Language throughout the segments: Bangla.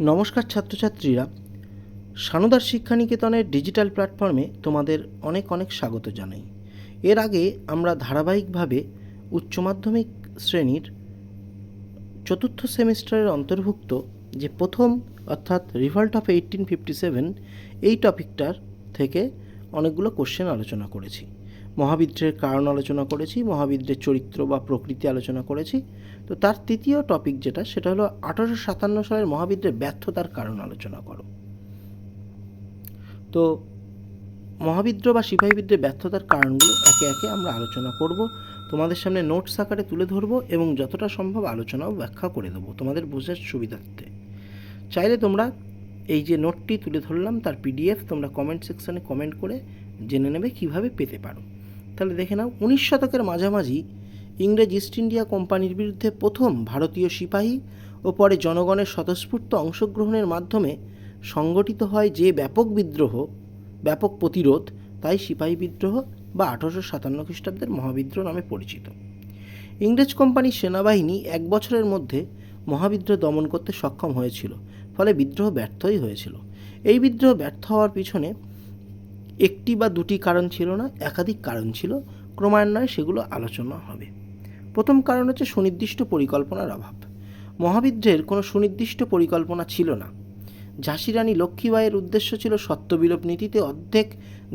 নমস্কার ছাত্রছাত্রীরা, সানুদার শিক্ষানিকেতনের ডিজিটাল প্ল্যাটফর্মে তোমাদের অনেক অনেক স্বাগত জানাই। এর আগে আমরা ধারাবাহিকভাবে উচ্চ মাধ্যমিক শ্রেণির চতুর্থ সেমিস্টারের অন্তর্ভুক্ত যে প্রথম, অর্থাৎ revolt of eighteen fifty seven, এই টপিকটার থেকে অনেকগুলো কোশ্চেন আলোচনা করেছি। মহাবিদ্রের কারণ আলোচনা করেছি মহাবিদ্রের চরিত্র বা প্রকৃতি আলোচনা করেছি। তো তার তৃতীয় টপিক যেটা, সেটা হলো আঠারোশো সাতান্ন সালের মহাবিদ্রের ব্যর্থতার কারণ আলোচনা করো। তো মহাবিদ্র বা সিপাহী বিদ্রোহের ব্যর্থতার কারণগুলো একে একে আমরা আলোচনা করব। তোমাদের সামনে নোটস আকারে তুলে ধরবো এবং যতটা সম্ভব আলোচনাও ব্যাখ্যা করে দেবো তোমাদের বোঝার সুবিধার্থে। চাইলে তোমরা এই যে নোটটি তুলে ধরলাম, তার পিডিএফ তোমরা কমেন্ট সেকশানে কমেন্ট করে জেনে নেবে কীভাবে পেতে পারো। তাহলে দেখে নাও, উনিশ শতকের মাঝামাঝি ইংরেজ ইস্ট ইন্ডিয়া কোম্পানির বিরুদ্ধে প্রথম ভারতীয় সিপাহী ও পরে জনগণের স্বতঃস্ফূর্ত অংশগ্রহণের মাধ্যমে সংগঠিত হয় যে ব্যাপক বিদ্রোহ, ব্যাপক প্রতিরোধ, তাই সিপাহী বিদ্রোহ বা আঠারোশো সাতান্ন খ্রিস্টাব্দের মহাবিদ্রোহ নামে পরিচিত। ইংরেজ কোম্পানির সেনাবাহিনী এক বছরের মধ্যে মহাবিদ্রোহ দমন করতে সক্ষম হয়েছিল, ফলে বিদ্রোহ ব্যর্থই হয়েছিল। এই বিদ্রোহ ব্যর্থ হওয়ার পিছনে একটি বা দুটি কারণ ছিল না, একাধিক কারণ ছিল। ক্রমান্বয়ে সেগুলো আলোচনা হবে। প্রথম কারণ হচ্ছে সুনির্দিষ্ট পরিকল্পনার অভাব। মহাবিদ্রের কোনো সুনির্দিষ্ট পরিকল্পনা ছিল না। ঝাঁসি রানী লক্ষ্মীবাইয়ের উদ্দেশ্য ছিল সত্যবিলোপ নীতিতে অর্ধেক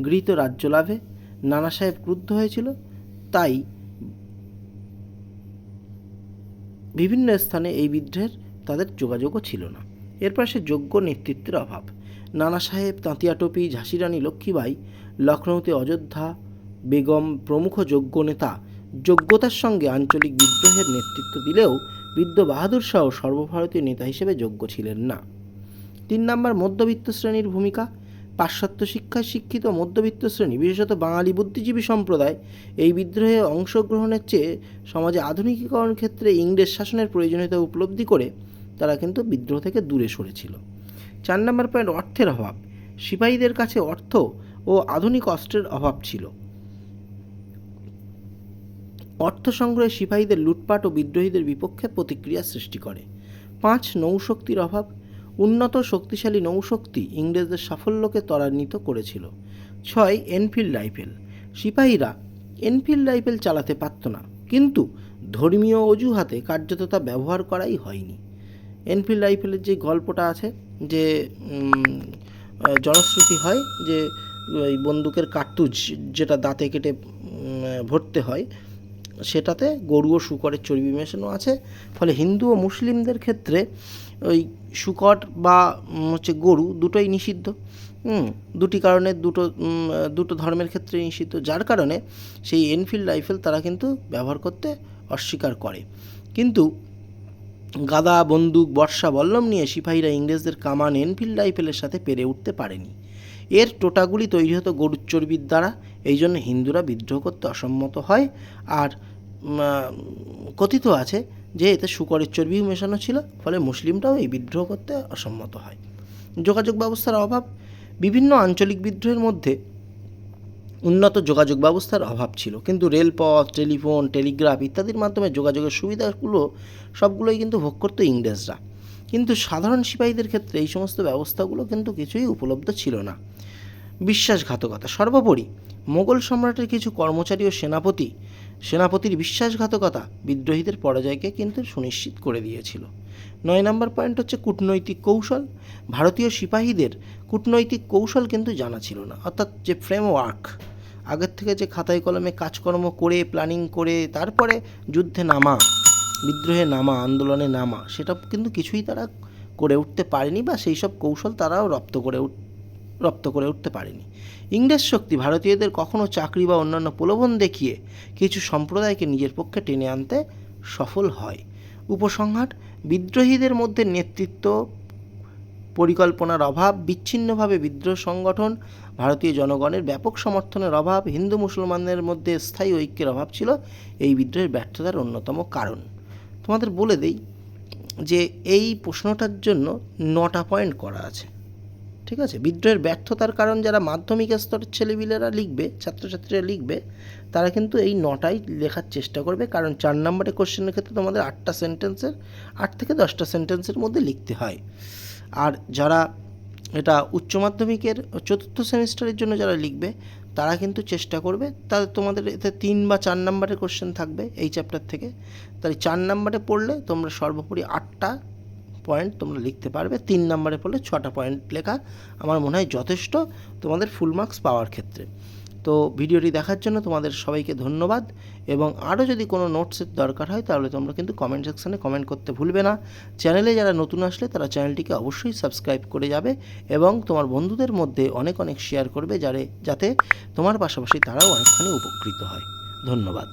গৃহীত রাজ্য লাভে। নানা সাহেব ক্রুদ্ধ হয়েছিল। তাই বিভিন্ন স্থানে এই বিদ্রোহের তাদের যোগাযোগও ছিল না। এরপর সে যোগ্য নেতৃত্বের অভাব। নানা সাহেব, তাঁতিয়া টপি ঝাঁসি রানী লক্ষ্মীবাই, লখনৌতে অযোধ্যা, বেগম প্রমুখ যোগ্য নেতা, যোগ্যতার সঙ্গে আঞ্চলিক বিদ্রোহের নেতৃত্ব দিলেও বৃদ্ধ বাহাদুর শাহ সর্বভারতীয় নেতা হিসেবে যোগ্য ছিলেন না। তিন নম্বর, মধ্যবিত্ত শ্রেণির ভূমিকা, পাশ্চাত্য শিক্ষায় শিক্ষিত মধ্যবিত্ত শ্রেণি, বিশেষত বাঙালি বুদ্ধিজীবী সম্প্রদায়, এই বিদ্রোহে অংশগ্রহণের চেয়ে সমাজে আধুনিকীকরণ ক্ষেত্রে ইংরেজ শাসনের প্রয়োজনীয়তা উপলব্ধি করে তারা কিন্তু বিদ্রোহ থেকে দূরে সরেছিল। চার নম্বর পয়েন্ট অর্থের অভাব। সিপাহীদের কাছে অর্থ ও আধুনিক অস্ত্রের অভাব ছিল। অর্থ সংগ্রহে সিপাহীদের লুটপাট ও বিদ্রোহীদের বিপক্ষে প্রতিক্রিয়া সৃষ্টি করে। পাঁচ, নৌশক্তির অভাব। উন্নত শক্তিশালী নৌশক্তি ইংরেজদের সাফল্যকে ত্বরান্বিত করেছিল। ছয়, এনফিল্ড রাইফেল। সিপাহীরা এনফিল্ড রাইফেল চালাতে পারত না, কিন্তু ধর্মীয় অজুহাতে কার্যত তা ব্যবহার করাই হয়নি। এনফিল্ড রাইফেলের যে গল্পটা আছে যে জনশ্রুতি হয় যে, ওই বন্দুকের কার্তুজ যেটা দাঁতে কেটে ভরতে হয়, সেটাতে গরু ও শুকরের চর্বি মেশানো আছে। ফলে হিন্দু ও মুসলিমদের ক্ষেত্রে ওই শুকর বা হচ্ছে গরু দুটোই নিষিদ্ধ। দুটি কারণে দুটো দুটো ধর্মের ক্ষেত্রে নিষিদ্ধ। যার কারণে সেই এনফিল্ড রাইফেল তারা কিন্তু ব্যবহার করতে অস্বীকার করে। কিন্তু গাদা, বন্দুক, বর্ষা, বল্লম নিয়ে সিপাহীরা ইংরেজদের কামান এনফিল্ড রাইফেলের সাথে পেরে উঠতে পারেনি। এর টোটাগুলি তৈরি হতো গরুর চর্বির দ্বারা, এই জন্য হিন্দুরা বিদ্রোহ করতে অসম্মত হয়। আর কথিত আছে যে এতে শুকরের চর্বিও মেশানো ছিল, ফলে মুসলিমরাও এই বিদ্রোহ করতে অসম্মত হয়। যোগাযোগ ব্যবস্থার অভাব, বিভিন্ন আঞ্চলিক বিদ্রোহের মধ্যে উন্নত যোগাযোগ ব্যবস্থার অভাব ছিল। কিন্তু রেলপথ, টেলিফোন, টেলিগ্রাফ ইত্যাদির মাধ্যমে যোগাযোগের সুবিধাগুলো সবগুলোই কিন্তু ভোগ করতো ইংরেজরা। কিন্তু সাধারণ সিপাহীদের ক্ষেত্রে এই সমস্ত ব্যবস্থাগুলো কিন্তু কিছুই উপলব্ধ ছিল না। বিশ্বাসঘাতকতা। সর্বোপরি মোগল সম্রাটের কিছু কর্মচারী ও সেনাপতি, সেনাপতির বিশ্বাসঘাতকতা বিদ্রোহীদের পরাজয়কে কিন্তু সুনিশ্চিত করে দিয়েছিল। নয় নম্বর পয়েন্ট হচ্ছে কূটনৈতিক কৌশল। ভারতীয় সিপাহীদের কূটনৈতিক কৌশল কিন্তু জানা ছিল না। অর্থাৎ যে ফ্রেমওয়ার্ক আগের থেকে যে খাতায় কলমে কাজকর্ম করে প্ল্যানিং করে, তারপরে যুদ্ধে নামা, বিদ্রোহে নামা, আন্দোলনে নামা সেটা কিন্তু কিছুই তারা করে উঠতে পারেনি বা সেই সব কৌশল তারাও রপ্ত করে রপ্ত করে উঠতে পারেনি। ইংরেজ শক্তি ভারতীয়দের কখনো চাকরি বা অন্যান্য প্রলোভন দেখিয়ে কিছু সম্প্রদায়কে নিজের পক্ষে টেনে আনতে সফল হয়। উপসংহার, বিদ্রোহীদের মধ্যে নেতৃত্ব পরিকল্পনার অভাব, বিচ্ছিন্নভাবে বিদ্রোহ সংগঠন, ভারতীয় জনগণের ব্যাপক সমর্থনের অভাব, হিন্দু মুসলমানদের মধ্যে স্থায়ী ঐক্যের অভাব ছিল, এই বিদ্রোহের ব্যর্থতার অন্যতম কারণ। তোমাদের বলে দেই যে এই প্রশ্নটার জন্য নটা পয়েন্ট করা আছে, ঠিক আছে? বিদ্রোহের ব্যর্থতার কারণ যারা মাধ্যমিক স্তরের ছেলেপিলেরা লিখবে, ছাত্রছাত্রীরা লিখবে, তারা কিন্তু এই নটাই লেখার চেষ্টা করবে, কারণ চার নম্বরের কোশ্চেনের ক্ষেত্রে তোমাদের আটটা সেন্টেন্সের আট থেকে দশটা সেন্টেন্সের মধ্যে লিখতে হয়। আর যারা এটা উচ্চ মাধ্যমিকের চতুর্থ সেমিস্টারের জন্য যারা লিখবে, তারা কিন্তু চেষ্টা করবে। তাদের তোমাদের এতে তিন বা চার নম্বরের কোশ্চেন থাকবে এই চ্যাপ্টার থেকে। তাই চার নম্বরে পড়লে তোমরা সর্বোপরি আটটা পয়েন্ট তোমরা লিখতে পারবে। তিন নম্বরে পড়লে ছটা পয়েন্ট লেখা। আমার মনে হয় যথেষ্ট তোমাদের ফুল মার্কস পাওয়ার ক্ষেত্রে। তো ভিডিওটি দেখার জন্য তোমাদের সবাইকে ধন্যবাদ এবং আরও যদি কোনো নোটসের দরকার হয় তাহলে তোমরা কিন্তু কমেন্ট সেকশানে কমেন্ট করতে ভুলবে না। চ্যানেলে যারা নতুন আসলে তারা চ্যানেলটিকে অবশ্যই সাবস্ক্রাইব করে যাবে এবং তোমার বন্ধুদের মধ্যে অনেক অনেক শেয়ার করবে যারে, যাতে তোমার পাশাপাশি তারাও অনেকখানি উপকৃত হয়। ধন্যবাদ।